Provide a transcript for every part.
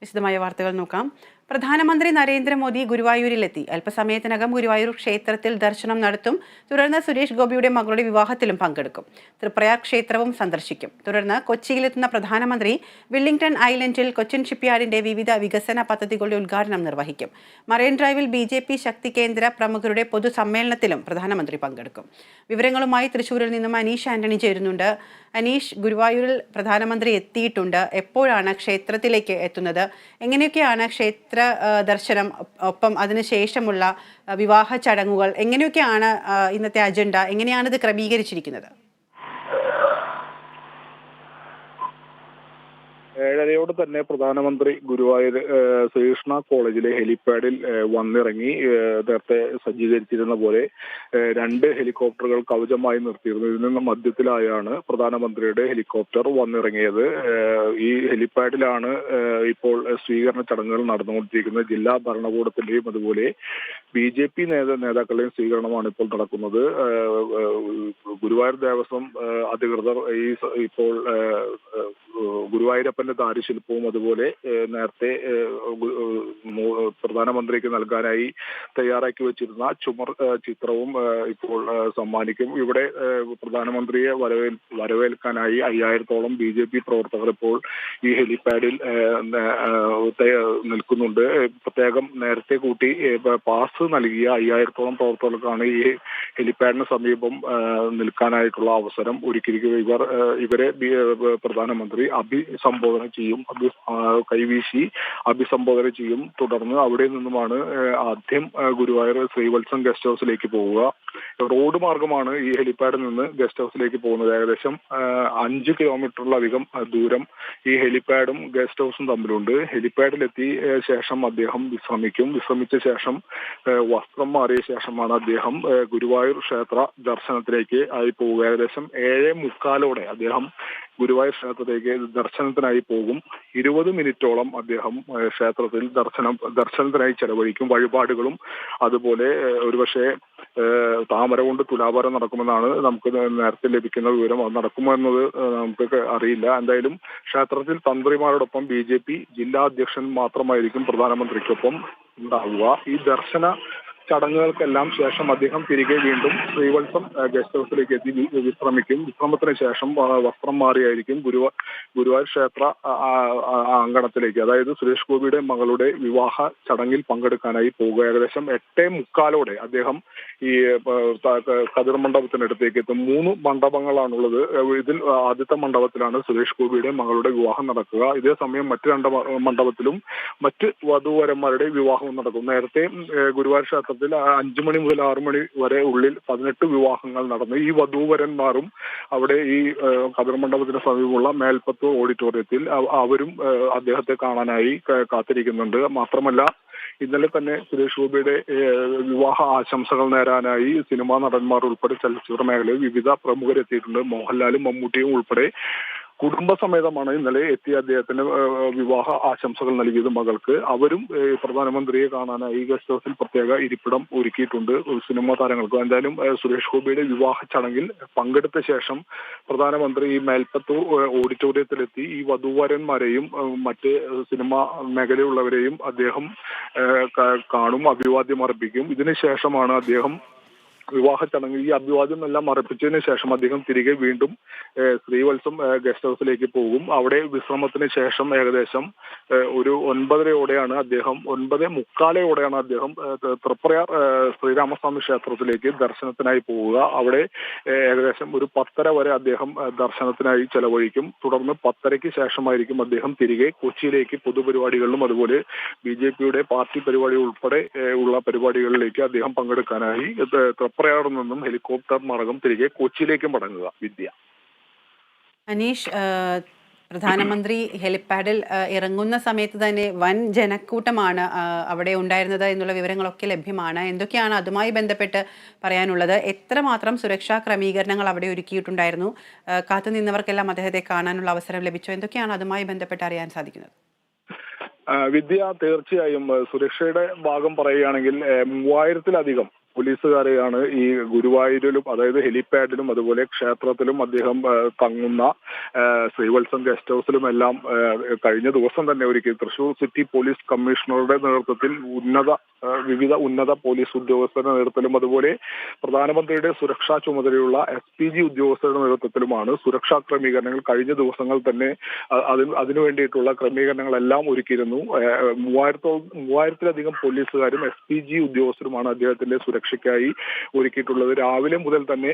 വിശദമായ വാർത്തകൾ നോക്കാം. പ്രധാനമന്ത്രി നരേന്ദ്രമോദി ഗുരുവായൂരിലെത്തി. അല്പസമയത്തിനകം ഗുരുവായൂർ ക്ഷേത്രത്തിൽ ദർശനം നടത്തും. തുടർന്ന് സുരേഷ് ഗോപിയുടെ മകളുടെ വിവാഹത്തിലും പങ്കെടുക്കും. തൃപ്രയാർ ക്ഷേത്രവും സന്ദർശിക്കും. തുടർന്ന് കൊച്ചിയിലെത്തുന്ന പ്രധാനമന്ത്രി വില്ലിംഗ്ടൺ ഐലൻഡിൽ കൊച്ചിൻ ഷിപ്പ്യാർഡിന്റെ വിവിധ വികസന പദ്ധതികളുടെ ഉദ്ഘാടനം നിർവഹിക്കും. മറൈൻ ഡ്രൈവിൽ ബി ജെ പി ശക്തി കേന്ദ്ര പ്രമുഖരുടെ പൊതുസമ്മേളനത്തിലും പ്രധാനമന്ത്രി പങ്കെടുക്കും. വിവരങ്ങളുമായി തൃശൂരിൽ നിന്നും അനീഷ് ആന്റണി ചേരുന്നുണ്ട്. അനീഷ് ഗുരുവായൂരിൽ പ്രധാനമന്ത്രി എത്തിയിട്ടുണ്ട്. എപ്പോഴാണ് ക്ഷേത്രത്തിലേക്ക് എത്തുന്നത്? എങ്ങനെയൊക്കെയാണ് ക്ഷേത്ര ആ, ദർശനം ഒപ്പം അതിനുശേഷമുള്ള വിവാഹ ചടങ്ങുകൾ എങ്ങനെയൊക്കെയാണ് ഇന്നത്തെ അജണ്ട എങ്ങനെയാണ് ഇത് ക്രമീകരിച്ചിരിക്കുന്നത്? ഏഴരയോട് തന്നെ പ്രധാനമന്ത്രി ഗുരുവായൂർ ശ്രീകൃഷ്ണ കോളേജിലെ ഹെലിപാഡിൽ വന്നിറങ്ങി നേരത്തെ സജ്ജീകരിച്ചിരുന്ന പോലെ രണ്ട് ഹെലികോപ്റ്ററുകൾ കവചമായി നിർത്തിയിരുന്നു. ഇതിൽ നിന്ന് മധ്യത്തിലായാണ് പ്രധാനമന്ത്രിയുടെ ഹെലികോപ്റ്റർ വന്നിറങ്ങിയത്. ഈ ഹെലിപാഡിലാണ് ഇപ്പോൾ സ്വീകരണ ചടങ്ങുകൾ നടന്നുകൊണ്ടിരിക്കുന്നത്. ജില്ലാ ഭരണകൂടത്തിന്റെയും അതുപോലെ ബി ജെ പി നേതാക്കളുടെയും സ്വീകരണമാണ് ഇപ്പോൾ നടക്കുന്നത്. ഗുരുവായൂർ ദേവസ്വം അധികൃതർ ഈ ഇപ്പോൾ ഗുരുവായൂരപ്പന്റെ ദാരുശില്പവും അതുപോലെ നേരത്തെ പ്രധാനമന്ത്രിക്ക് നൽകാനായി തയ്യാറാക്കി വെച്ചിരുന്ന ചുമർ ചിത്രവും ഇപ്പോൾ സമ്മാനിക്കും. ഇവിടെ പ്രധാനമന്ത്രിയെ വരവേൽ വരവേൽക്കാനായി അയ്യായിരത്തോളം ബി ജെ പി പ്രവർത്തകർ ഇപ്പോൾ ഈ ഹെലിപാഡിൽ നിൽക്കുന്നുണ്ട്. പ്രത്യേകം നേരത്തെ കൂട്ടി പാസ് നൽകിയ അയ്യായിരത്തോളം പ്രവർത്തകർക്കാണ് ഈ ഹെലിപാഡിന് സമീപം നിൽക്കാനായിട്ടുള്ള അവസരം ഒരുക്കിയിരിക്കുക ഇവർ ഇവരെ പ്രധാനമന്ത്രി അഭിസംബോധന ചെയ്യും അഭി കൈവീശി അഭിസംബോധന ചെയ്യും. തുടർന്ന് അവിടെ നിന്നുമാണ് ആദ്യം ഗുരുവായൂർ ശ്രീവത്സം ഗസ്റ്റ് ഹൗസിലേക്ക് പോവുക. റോഡ് മാർഗമാണ് ഈ ഹെലിപാഡിൽ നിന്ന് ഗസ്റ്റ് ഹൗസിലേക്ക് പോകുന്നത്. ഏകദേശം അഞ്ച് കിലോമീറ്ററിലധികം ദൂരം ഈ ഹെലിപാഡും ഗസ്റ്റ് ഹൗസും തമ്മിലുണ്ട്. ഹെലിപാഡിലെത്തി ഏഹ്, ശേഷം അദ്ദേഹം വിശ്രമിക്കും. വിശ്രമിച്ച ശേഷം വസ്ത്രം മാറിയ ശേഷമാണ് അദ്ദേഹം ഗുരുവായൂർ ക്ഷേത്ര ദർശനത്തിലേക്ക് ആയി പോവുക. ഏകദേശം ഏഴ് മുക്കാലോടെ അദ്ദേഹം ഗുരുവായൂർ ക്ഷേത്രത്തിലേക്ക് ദർശനത്തിനായി പോകും. ഇരുപത് മിനിറ്റോളം അദ്ദേഹം ക്ഷേത്രത്തിൽ ദർശനം ദർശനത്തിനായി ചെലവഴിക്കും. വഴിപാടുകളും അതുപോലെ ഒരുപക്ഷെ താമര കൊണ്ട് തുലാഭാരം നടക്കുമെന്നാണ് നമുക്ക് നേരത്തെ ലഭിക്കുന്ന വിവരം. അത് നടക്കുമോ എന്നത് ഏഹ്, നമുക്ക് അറിയില്ല. എന്തായാലും ക്ഷേത്രത്തിൽ തന്ത്രിമാരോടൊപ്പം ബി ജെ പി ജില്ലാ അധ്യക്ഷൻ മാത്രമായിരിക്കും പ്രധാനമന്ത്രിക്കൊപ്പം ഉണ്ടാവുക. ഈ ദർശന ചടങ്ങുകൾക്കെല്ലാം ശേഷം അദ്ദേഹം തിരികെ വീണ്ടും ശ്രീവത്സം ഗസ്റ്റ് ഹൗസിലേക്ക് എത്തി വിശ്രമിക്കും. വിശ്രമത്തിന് ശേഷം വസ്ത്രം മാറിയായിരിക്കും ഗുരുവ ഗുരുവായൂർ ക്ഷേത്ര അങ്കണത്തിലേക്ക് അതായത് സുരേഷ് ഗോപിയുടെ മകളുടെ വിവാഹ ചടങ്ങിൽ പങ്കെടുക്കാനായി പോകുക. ഏകദേശം എട്ടേ മുക്കാലോടെ അദ്ദേഹം ഈ കതിർ മണ്ഡപത്തിനടുത്തേക്ക് എത്തും. മൂന്ന് മണ്ഡപങ്ങളാണുള്ളത്. ഇതിൽ ആദ്യത്തെ മണ്ഡപത്തിലാണ് സുരേഷ് ഗോപിയുടെ മകളുടെ വിവാഹം നടക്കുക. ഇതേ സമയം മറ്റു രണ്ട് മണ്ഡപത്തിലും മറ്റ് വധൂവരന്മാരുടെ വിവാഹവും നടക്കും. നേരത്തെ ഗുരുവായൂർ ക്ഷേത്രത്തിൽ ആ അഞ്ചു മണി മുതൽ ആറു മണി വരെ ഉള്ളിൽ പതിനെട്ട് വിവാഹങ്ങൾ നടന്നു. ഈ വധൂവരന്മാരും അവിടെ ഈ ഏഹ്, കതിർ മണ്ഡപത്തിന് സമീപമുള്ള മേൽപ്പത്തൂർ ഓഡിറ്റോറിയത്തിൽ അവരും അദ്ദേഹത്തെ കാണാനായി കാത്തിരിക്കുന്നുണ്ട്. മാത്രമല്ല ഇന്നലെ തന്നെ സുരേഷ് ഗോപിയുടെ വിവാഹ ആശംസകൾ നേരാനായി സിനിമാ നടന്മാർ ഉൾപ്പെടെ ചലച്ചിത്ര മേഖലയിൽ വിവിധ പ്രമുഖരെത്തിയിട്ടുണ്ട്. മോഹൻലാലും മമ്മൂട്ടിയും ഉൾപ്പെടെ കുടുംബസമേതമാണ് ഇന്നലെ എത്തിയ അദ്ദേഹത്തിന് വിവാഹ ആശംസകൾ നൽകിയത് മകൾക്ക്. അവരും പ്രധാനമന്ത്രിയെ കാണാനായി ഗസ്റ്റ് ഹൗസിൽ പ്രത്യേക ഇരിപ്പിടം ഒരുക്കിയിട്ടുണ്ട്. സിനിമാ താരങ്ങൾക്ക്. എന്തായാലും സുരേഷ് ഗോപിയുടെ വിവാഹ ചടങ്ങിൽ പങ്കെടുത്ത ശേഷം പ്രധാനമന്ത്രി ഈ മേൽപ്പത്തൂർ ഓഡിറ്റോറിയത്തിലെത്തി. ഈ വധുവരന്മാരെയും മറ്റ് സിനിമാ മേഖലയുള്ളവരെയും അദ്ദേഹം കാണും അഭിവാദ്യം അർപ്പിക്കും. ഇതിനുശേഷമാണ് അദ്ദേഹം വിവാഹ ചടങ്ങ് ഈ അഭിവാദ്യം എല്ലാം അർപ്പിച്ചതിന് ശേഷം അദ്ദേഹം തിരികെ വീണ്ടും സ്ത്രീവത്സം ഗസ്റ്റ് ഹൗസിലേക്ക് പോകും. അവിടെ വിശ്രമത്തിന് ശേഷം ഏകദേശം ഒരു ഒൻപതരയോടെയാണ് അദ്ദേഹം ഒൻപത് മുക്കാലയോടെയാണ് അദ്ദേഹം തൃപ്രയാർ ശ്രീരാമസ്വാമി ക്ഷേത്രത്തിലേക്ക് ദർശനത്തിനായി പോവുക. അവിടെ ഏകദേശം ഒരു പത്തര വരെ അദ്ദേഹം ദർശനത്തിനായി ചെലവഴിക്കും. തുടർന്ന് പത്തരയ്ക്ക് ശേഷമായിരിക്കും അദ്ദേഹം തിരികെ കൊച്ചിയിലേക്ക് പൊതുപരിപാടികളിലും അതുപോലെ ബി ജെ പിയുടെ പാർട്ടി പരിപാടി ഉൾപ്പെടെ ഉള്ള പരിപാടികളിലേക്ക് അദ്ദേഹം പങ്കെടുക്കാനായി ഇത് നിന്നും ഹെലികോപ്റ്റർ മാർഗം തിരികെ കൊച്ചിയിലേക്ക് മടങ്ങുക വിദ്യ. അനീഷ് പ്രധാനമന്ത്രി ഹെലിപ്പാഡിൽ ഇറങ്ങുന്ന സമയത്ത് തന്നെ വൻ ജനക്കൂട്ടമാണ് അവിടെ ഉണ്ടായിരുന്നത് എന്നുള്ള വിവരങ്ങളൊക്കെ ലഭ്യമാണ്. എന്തൊക്കെയാണ് അതുമായി ബന്ധപ്പെട്ട് പറയാനുള്ളത്? എത്രമാത്രം സുരക്ഷാ ക്രമീകരണങ്ങൾ അവിടെ ഒരുക്കിയിട്ടുണ്ടായിരുന്നു? കാത്തു കാത്തുനിന്നവർക്കെല്ലാം അദ്ദേഹത്തെ കാണാനുള്ള അവസരം ലഭിച്ചു. എന്തൊക്കെയാണ് അതുമായി ബന്ധപ്പെട്ട് അറിയാൻ സാധിക്കുന്നത്? വിദ്യ തീർച്ചയായും സുരക്ഷയുടെ ഭാഗം പറയുകയാണെങ്കിൽ മൂവായിരത്തിലധികം പോലീസുകാരെയാണ് ഈ ഗുരുവായൂരിലും അതായത് ഹെലിപാഡിലും അതുപോലെ ക്ഷേത്രത്തിലും അദ്ദേഹം തങ്ങുന്ന ശ്രീവത്സം ഗസ്റ്റ് ഹൗസിലും എല്ലാം കഴിഞ്ഞ ദിവസം തന്നെ ഒരുക്കി. തൃശൂർ സിറ്റി പോലീസ് കമ്മീഷണറുടെ നേതൃത്വത്തിൽ ഉന്നത വിവിധ ഉന്നത പോലീസ് ഉദ്യോഗസ്ഥരുടെ നേതൃത്വത്തിലും അതുപോലെ പ്രധാനമന്ത്രിയുടെ സുരക്ഷാ ചുമതലയുള്ള എസ് പി ജി ഉദ്യോഗസ്ഥരുടെ നേതൃത്വത്തിലുമാണ് സുരക്ഷാ ക്രമീകരണങ്ങൾ കഴിഞ്ഞ ദിവസങ്ങൾ തന്നെ അതിന് അതിനു വേണ്ടിയിട്ടുള്ള ക്രമീകരണങ്ങളെല്ലാം ഒരുക്കിയിരുന്നു. മൂവായിരത്തോളം മൂവായിരത്തോ മൂവായിരത്തിലധികം പോലീസുകാരും എസ് പി ജി ഉദ്യോഗസ്ഥരുമാണ് അദ്ദേഹത്തിന്റെ സുരക്ഷയ്ക്കായി ഒരുക്കിയിട്ടുള്ളത്. രാവിലെ മുതൽ തന്നെ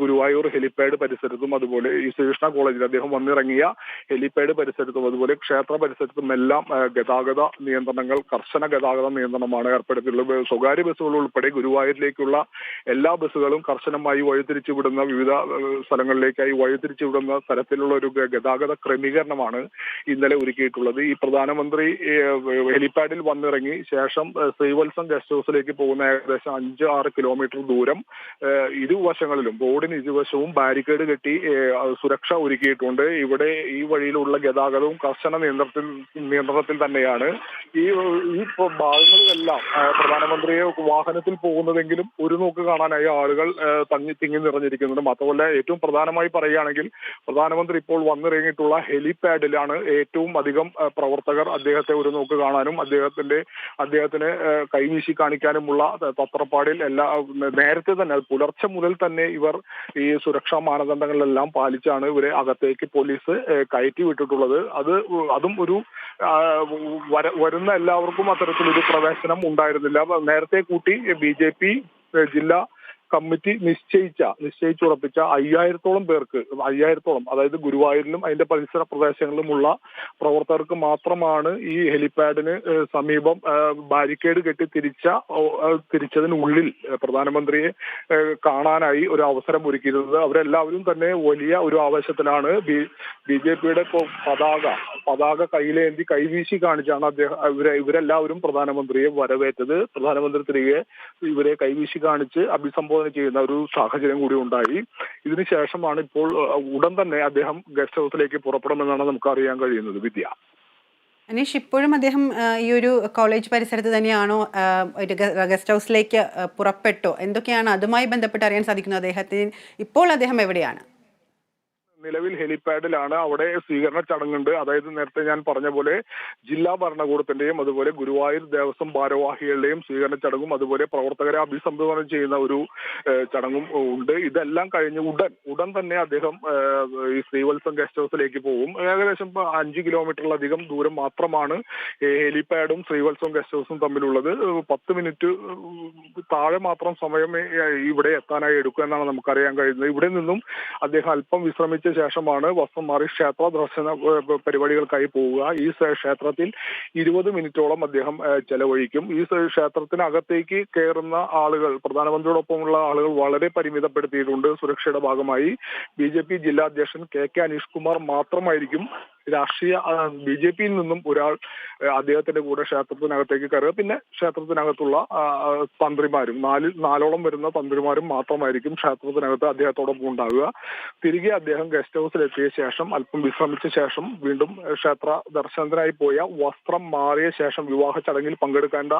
ഗുരുവായൂർ ഹെലിപാഡ് പരിസരത്തും അതുപോലെ ഈ ശ്രീകൃഷ്ണ കോളേജിൽ അദ്ദേഹം വന്നിറങ്ങിയ ഹെലിപാഡ് പരിസരത്തും അതുപോലെ ക്ഷേത്ര പരിസരത്തും എല്ലാം ഗതാഗത നിയന്ത്രണങ്ങൾ കർശന ഗതാഗത നിയന്ത്രണമാണ് ഏർപ്പെടുത്തിയിട്ടുള്ളത്. സ്വകാര്യ ബസ്സുകൾ ഉൾപ്പെടെ ഗുരുവായൂരിലേക്കുള്ള എല്ലാ ബസ്സുകളും കർശനമായി വഴിതിരിച്ചു വിടുന്ന വിവിധ സ്ഥലങ്ങളിലേക്കായി വഴിതിരിച്ചു വിടുന്ന തരത്തിലുള്ള ഒരു ഗതാഗത ക്രമീകരണമാണ് ഇന്നലെ ഒരുക്കിയിട്ടുള്ളത്. ഈ പ്രധാനമന്ത്രി ഹെലിപാഡിൽ വന്നിറങ്ങി ശേഷം ശ്രീവത്സം ഗസ്റ്റ് ഹൗസിലേക്ക് പോകുന്ന ഏകദേശം അഞ്ച് ആറ് കിലോമീറ്റർ ദൂരം ഇരുവശങ്ങളിലും റോഡിന് ഇരുവശവും ബാരിക്കേഡ് കെട്ടി സുരക്ഷ ഒരുക്കിയിട്ടുണ്ട്. ഇവിടെ ഈ വഴിയിലുള്ള ഗതാഗതവും കർശന നിയന്ത്രണത്തിൽ നിയന്ത്രണത്തിൽ തന്നെയാണ്. ഈ ഈ ഭാഗങ്ങളിലെല്ലാം പ്രധാനമന്ത്രിയെ വാഹനത്തിൽ പോകുന്നതെങ്കിലും ഒരു നോക്ക് കാണാനായി ആളുകൾ തങ്ങി തിങ്ങി നിറഞ്ഞിരിക്കുന്നുണ്ട്. മാത്രമല്ല ഏറ്റവും പ്രധാനമായി പറയുകയാണെങ്കിൽ പ്രധാനമന്ത്രി ഇപ്പോൾ വന്നിറങ്ങിയിട്ടുള്ള ഹെലിപാഡിലാണ് ഏറ്റവും അധികം പ്രവർത്തകർ അദ്ദേഹത്തെ ഒരു നോക്ക് കാണാനും അദ്ദേഹത്തിന്റെ അദ്ദേഹത്തിന് കൈവീശി കാണിക്കാനുമുള്ള തത്രപ്പാടിൽ എല്ലാ നേരത്തെ തന്നെ പുലർച്ചെ മുതൽ തന്നെ ഇവർ ഈ സുരക്ഷാ മാനദണ്ഡങ്ങളെല്ലാം പാലിച്ചാണ് ഇവരെ അകത്തേക്ക് പോലീസ് കയറ്റി വിട്ടിട്ടുള്ളത്. അത് അതും ഒരു വരുന്ന എല്ലാവർക്കും അത്തരത്തിലൊരു പ്രവേശനം ഉണ്ടായിരുന്നില്ല. നേരത്തെ കൂട്ടി ബി ജെ പി ജില്ലാ കമ്മിറ്റി നിശ്ചയിച്ച നിശ്ചയിച്ചുറപ്പിച്ച അയ്യായിരത്തോളം പേർക്ക് അയ്യായിരത്തോളം അതായത് ഗുരുവായൂരിലും അതിന്റെ പരിസര പ്രദേശങ്ങളിലുമുള്ള പ്രവർത്തകർക്ക് മാത്രമാണ് ഈ ഹെലിപാഡിന് സമീപം ബാരിക്കേഡ് കെട്ടി തിരിച്ച തിരിച്ചതിനുള്ളിൽ പ്രധാനമന്ത്രിയെ കാണാനായി ഒരു അവസരം ഒരുക്കിയിരുന്നത്. അവരെല്ലാവരും തന്നെ വലിയ ഒരു ആവേശത്തിലാണ്. ബി ബി ജെ പിയുടെ പതാക പതാക കയ്യിലേന്തി കൈവീശി കാണിച്ചാണ് അദ്ദേഹം ഇവരെ ഇവരെല്ലാവരും പ്രധാനമന്ത്രിയെ വരവേറ്റത്. പ്രധാനമന്ത്രി തിരികെ ഇവരെ കൈവീശി കാണിച്ച് അഭിസംബോധന ചെയ്യുന്ന ഒരു സാഹചര്യം കൂടി ഉണ്ടായി. ഇതിനുശേഷമാണ് ഇപ്പോൾ ഉടൻ തന്നെ അദ്ദേഹം ഗസ്റ്റ് ഹൗസിലേക്ക് പുറപ്പെടുമെന്നാണ് നമുക്ക് അറിയാൻ കഴിയുന്നത്. വിദ്യ. അനീഷ് ഇപ്പോഴും അദ്ദേഹം ഈ ഒരു കോളേജ് പരിസരത്ത് തന്നെയാണോ ഒരു ഗസ്റ്റ് ഹൗസിലേക്ക് പുറപ്പെട്ടോ? എന്തൊക്കെയാണ് അതുമായി ബന്ധപ്പെട്ട് അറിയാൻ സാധിക്കുന്നത് അദ്ദേഹത്തിന്? ഇപ്പോൾ അദ്ദേഹം എവിടെയാണ്? നിലവിൽ ഹെലിപാഡിലാണ് അവിടെ സ്വീകരണ ചടങ്ങുണ്ട്. അതായത് നേരത്തെ ഞാൻ പറഞ്ഞ പോലെ ജില്ലാ ഭരണകൂടത്തിന്റെയും അതുപോലെ ഗുരുവായൂർ ദേവസ്വം ഭാരവാഹികളുടെയും സ്വീകരണ ചടങ്ങും അതുപോലെ പ്രവർത്തകരെ അഭിസംബോധന ചെയ്യുന്ന ഒരു ചടങ്ങും ഉണ്ട്. ഇതെല്ലാം കഴിഞ്ഞ് ഉടൻ ഉടൻ തന്നെ അദ്ദേഹം ഈ ശ്രീവത്സം ഗസ്റ്റ് ഹൗസിലേക്ക് പോകും. ഏകദേശം അഞ്ച് കിലോമീറ്ററിലധികം ദൂരം മാത്രമാണ് ഹെലിപാഡും ശ്രീവത്സവം ഗസ്റ്റ് ഹൗസും തമ്മിലുള്ളത്. പത്ത് മിനിറ്റ് താഴെ മാത്രം സമയം ഇവിടെ എത്താനായി എടുക്കുക എന്നാണ് നമുക്കറിയാൻ കഴിയുന്നത്. ഇവിടെ നിന്നും അദ്ദേഹം അല്പം വിശ്രമിച്ച ശേഷമാണ് വസ്ത്രം മാറി ക്ഷേത്ര ദർശന പരിപാടികൾക്കായി പോവുക. ഈ ക്ഷേത്രത്തിൽ ഇരുപത് മിനിറ്റോളം അദ്ദേഹം ചെലവഴിക്കും. ഈ ക്ഷേത്രത്തിനകത്തേക്ക് കയറുന്ന ആളുകൾ പ്രധാനമന്ത്രിയോടൊപ്പമുള്ള ആളുകൾ വളരെ പരിമിതപ്പെടുത്തിയിട്ടുണ്ട്. സുരക്ഷയുടെ ഭാഗമായി ബി ജെ പി ജില്ലാ അധ്യക്ഷൻ കെ കെ അനീഷ് കുമാർ മാത്രമായിരിക്കും രാഷ്ട്രീയ ബി ജെ പിയിൽ നിന്നും ഒരാൾ അദ്ദേഹത്തിന്റെ കൂടെ ക്ഷേത്രത്തിനകത്തേക്ക് കയറുക. പിന്നെ ക്ഷേത്രത്തിനകത്തുള്ള തന്ത്രിമാരും നാലിൽ നാലോളം വരുന്ന തന്ത്രിമാരും മാത്രമായിരിക്കും ക്ഷേത്രത്തിനകത്ത് അദ്ദേഹത്തോടൊപ്പം ഉണ്ടാവുക. തിരികെ അദ്ദേഹം ഗസ്റ്റ് ഹൗസിലെത്തിയ ശേഷം അല്പം വിശ്രമിച്ച ശേഷം വീണ്ടും ക്ഷേത്ര ദർശനത്തിനായി പോയ വസ്ത്രം മാറിയ ശേഷം വിവാഹ ചടങ്ങിൽ പങ്കെടുക്കേണ്ട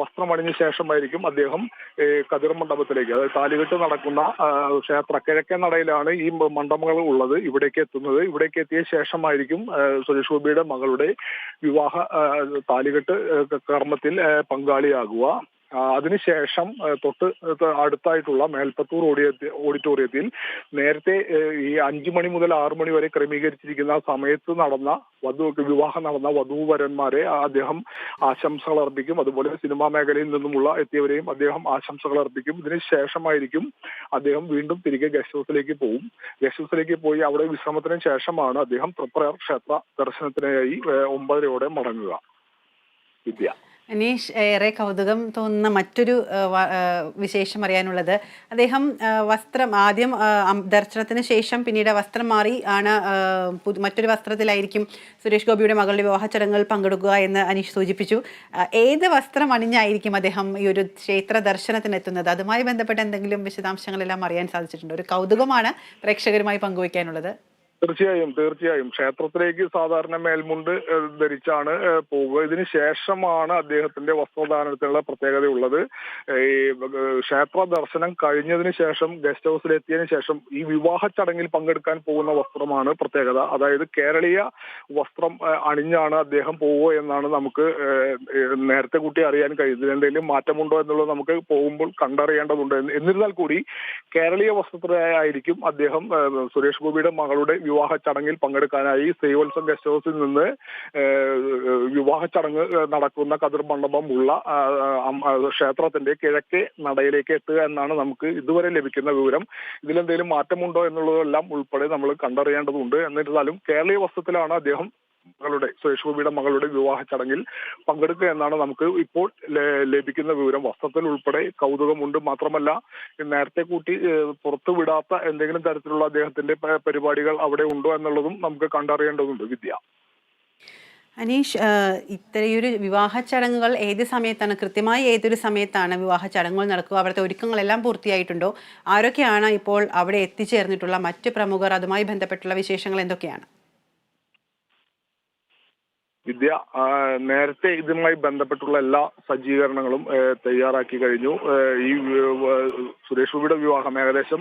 വസ്ത്രം അണിഞ്ഞ ശേഷമായിരിക്കും അദ്ദേഹം കതിർ മണ്ഡപത്തിലേക്ക് അതായത് താലികെട്ട് നടക്കുന്ന ക്ഷേത്ര കിഴക്കേ നടയിലാണ് ഈ മണ്ഡപങ്ങൾ ഉള്ളത്. ഇവിടേക്ക് എത്തുന്നത്. ഇവിടേക്ക് എത്തിയ ശേഷമായിരിക്കും ആ, സുരേഷ് ഗോപിയുടെ മകളുടെ വിവാഹ താലികെട്ട് കർമ്മത്തിൽ പങ്കാളിയാകുക. അതിനുശേഷം തൊട്ട് അടുത്തായിട്ടുള്ള മേൽപ്പത്തൂർ ഓഡിറ്റോറിയത്തിൽ നേരത്തെ ഈ അഞ്ചു മണി മുതൽ ആറു മണി വരെ ക്രമീകരിച്ചിരിക്കുന്ന സമയത്ത് നടന്ന വധു വിവാഹം നടന്ന വധൂവരന്മാരെ അദ്ദേഹം ആശംസകൾ അർപ്പിക്കും. അതുപോലെ സിനിമാ മേഖലയിൽ നിന്നുമുള്ള എത്തിയവരെയും അദ്ദേഹം ആശംസകൾ അർപ്പിക്കും. ഇതിനുശേഷമായിരിക്കും അദ്ദേഹം വീണ്ടും തിരികെ ഗസ്റ്റ് ഹൗസിലേക്ക് പോകും ഗസ്റ്റ് ഹൗസിലേക്ക് പോയി അവിടെ വിശ്രമത്തിന് ശേഷമാണ് അദ്ദേഹം തൃപ്രയർ ക്ഷേത്ര ദർശനത്തിനായി ഒമ്പതരയോടെ മടങ്ങുക. വിദ്യ. അനീഷ് ഏറെ കൗതുകം തോന്നുന്ന മറ്റൊരു വിശേഷം അറിയാനുള്ളത്. അദ്ദേഹം വസ്ത്രം ആദ്യം ദർശനത്തിന് ശേഷം പിന്നീട് വസ്ത്രം മാറി ആണ് മറ്റൊരു വസ്ത്രത്തിലായിരിക്കും സുരേഷ് ഗോപിയുടെ മകളുടെ വിവാഹ ചടങ്ങുകൾ പങ്കെടുക്കുക എന്ന് അനീഷ് സൂചിപ്പിച്ചു. ഏത് വസ്ത്രം അണിഞ്ഞായിരിക്കും അദ്ദേഹം ഈ ഒരു ക്ഷേത്ര ദർശനത്തിന് എത്തുന്നത്? അതുമായി ബന്ധപ്പെട്ട എന്തെങ്കിലും വിശദാംശങ്ങളെല്ലാം അറിയാൻ സാധിച്ചിട്ടുണ്ട്. ഒരു കൗതുകമാണ് പ്രേക്ഷകരുമായി പങ്കുവയ്ക്കാനുള്ളത്. തീർച്ചയായും തീർച്ചയായും. ക്ഷേത്രത്തിലേക്ക് സാധാരണ മേൽമുണ്ട് ധരിച്ചാണ് പോവുക. ഇതിന് ശേഷമാണ് അദ്ദേഹത്തിന്റെ വസ്ത്രധാരണത്തിനുള്ള പ്രത്യേകതയുള്ളത്. ഈ ക്ഷേത്ര ദർശനം കഴിഞ്ഞതിന് ശേഷം ഗസ്റ്റ് ഹൗസിൽ എത്തിയതിനു ശേഷം ഈ വിവാഹ ചടങ്ങിൽ പങ്കെടുക്കാൻ പോകുന്ന വസ്ത്രമാണ് പ്രത്യേകത. അതായത് കേരളീയ വസ്ത്രം അണിഞ്ഞാണ് അദ്ദേഹം പോവുക എന്നാണ് നമുക്ക് നേരത്തെ കൂട്ടി അറിയാൻ കഴിയുന്നത് എന്തെങ്കിലും മാറ്റമുണ്ടോ എന്നുള്ളത് നമുക്ക് പോകുമ്പോൾ കണ്ടറിയേണ്ടതുണ്ട് എന്ന്. എന്നിരുന്നാൽ കൂടി കേരളീയ വസ്ത്രത്തിലായിരിക്കും അദ്ദേഹം സുരേഷ് ഗോപിയുടെ മകളുടെ വിവാഹ ചടങ്ങിൽ പങ്കെടുക്കാനായി ശ്രീവത്സം ഗസ്റ്റ് ഹൗസിൽ നിന്ന് വിവാഹ ചടങ്ങ് നടക്കുന്ന കതിർ മണ്ഡപം ഉള്ള ക്ഷേത്രത്തിന്റെ കിഴക്കേ നടയിലേക്ക് എത്തുക എന്നാണ് നമുക്ക് ഇതുവരെ ലഭിക്കുന്ന വിവരം. ഇതിലെന്തെങ്കിലും മാറ്റമുണ്ടോ എന്നുള്ളതെല്ലാം ഉൾപ്പെടെ നമ്മൾ കണ്ടറിയേണ്ടതുണ്ട്. എന്നിരുന്നാലും കേരളീയ വസ്ത്രത്തിലാണ് അദ്ദേഹം മകളുടെ സുരേഷ് ഗോപിയുടെ മകളുടെ വിവാഹ ചടങ്ങിൽ പങ്കെടുക്കുക എന്നാണ് നമുക്ക് ഇപ്പോൾ ലഭിക്കുന്ന വിവരം. വസ്ത്രത്തിൽ ഉൾപ്പെടെ കൗതുകമുണ്ട് മാത്രമല്ല നേരത്തെ കൂട്ടി പുറത്തു വിടാത്ത എന്തെങ്കിലും തരത്തിലുള്ള അദ്ദേഹത്തിന്റെ പരിപാടികൾ അവിടെ ഉണ്ടോ എന്നുള്ളതും നമുക്ക് കണ്ടറിയേണ്ടതുണ്ട്. വിദ്യ. അനീഷ് ഇത്രയൊരു വിവാഹ ചടങ്ങുകൾ ഏത് സമയത്താണ്? കൃത്യമായി ഏതൊരു സമയത്താണ് വിവാഹ ചടങ്ങുകൾ നടക്കുക? അവിടുത്തെ ഒരുക്കങ്ങളെല്ലാം പൂർത്തിയായിട്ടുണ്ടോ? ആരൊക്കെയാണ് ഇപ്പോൾ അവിടെ എത്തിച്ചേർന്നിട്ടുള്ള മറ്റ് പ്രമുഖർ? അതുമായി ബന്ധപ്പെട്ടുള്ള വിശേഷങ്ങൾ എന്തൊക്കെയാണ്? വിദ്യ നേരത്തെ ഇതുമായി ബന്ധപ്പെട്ടുള്ള എല്ലാ സജ്ജീകരണങ്ങളും തയ്യാറാക്കി കഴിഞ്ഞു. ഈ സുരേഷ് ഗോപിയുടെ വിവാഹം ഏകദേശം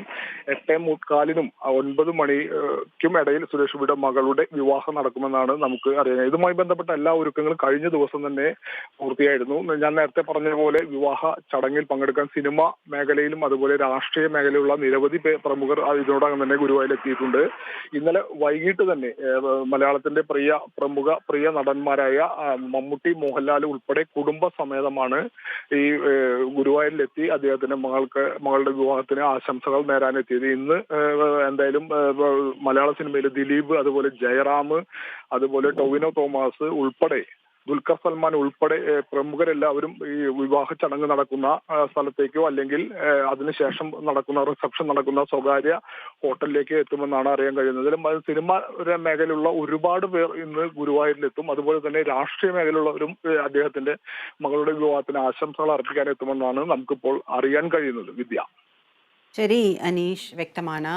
എട്ടേ മുക്കാലിനും ഒൻപത് മണിക്കും ഇടയിൽ സുരേഷ് ഗോപിയുടെ മകളുടെ വിവാഹം നടക്കുമെന്നാണ് നമുക്ക് അറിയുന്നത് ഇതുമായി ബന്ധപ്പെട്ട എല്ലാ ഒരുക്കങ്ങളും കഴിഞ്ഞ ദിവസം തന്നെ പൂർത്തിയായിരുന്നു. ഞാൻ നേരത്തെ പറഞ്ഞ പോലെ വിവാഹ ചടങ്ങിൽ പങ്കെടുക്കാൻ സിനിമ മേഖലയിലും അതുപോലെ രാഷ്ട്രീയ മേഖലയിലുള്ള നിരവധി പ്രമുഖർ ഇതിനോടകം തന്നെ ഗുരുവായൂരിലെത്തിയിട്ടുണ്ട്. ഇന്നലെ വൈകിട്ട് തന്നെ മലയാളത്തിന്റെ പ്രിയ പ്രമുഖ പ്രിയ നടന്മാരായ മമ്മൂട്ടി മോഹൻലാൽ ഉൾപ്പെടെ കുടുംബ സമേതമാണ് ഈ ഗുരുവായൂരിലെത്തി അദ്ദേഹത്തിന്റെ മകൾക്ക് മകളുടെ വിവാഹത്തിന് ആശംസകൾ നേരാനെത്തിയത്. ഇന്ന് എന്തായാലും മലയാള സിനിമയിൽ ദിലീപ് അതുപോലെ ജയറാം അതുപോലെ ടൊവിനോ തോമസ് ഉൾപ്പെടെ ദുൽഖർ സൽമാൻ ഉൾപ്പെടെ പ്രമുഖരെല്ലാവരും ഈ വിവാഹ ചടങ്ങ് നടക്കുന്ന സ്ഥലത്തേക്കോ അല്ലെങ്കിൽ അതിനുശേഷം നടക്കുന്ന റിസപ്ഷൻ നടക്കുന്ന സ്വകാര്യ ഹോട്ടലിലേക്ക് എത്തുമെന്നാണ് അറിയാൻ കഴിയുന്നത്. സിനിമ മേഖലയിലുള്ള ഒരുപാട് പേർ ഇന്ന് ഗുരുവായൂരിലെത്തും. അതുപോലെ തന്നെ രാഷ്ട്രീയ മേഖലയിലുള്ളവരും അദ്ദേഹത്തിന്റെ മകളുടെ വിവാഹത്തിന് ആശംസകൾ അർപ്പിക്കാൻ എത്തുമെന്നാണ് നമുക്കിപ്പോൾ അറിയാൻ കഴിയുന്നത്. വിദ്യ. ശരി അനീഷ് വ്യക്തമാണ്.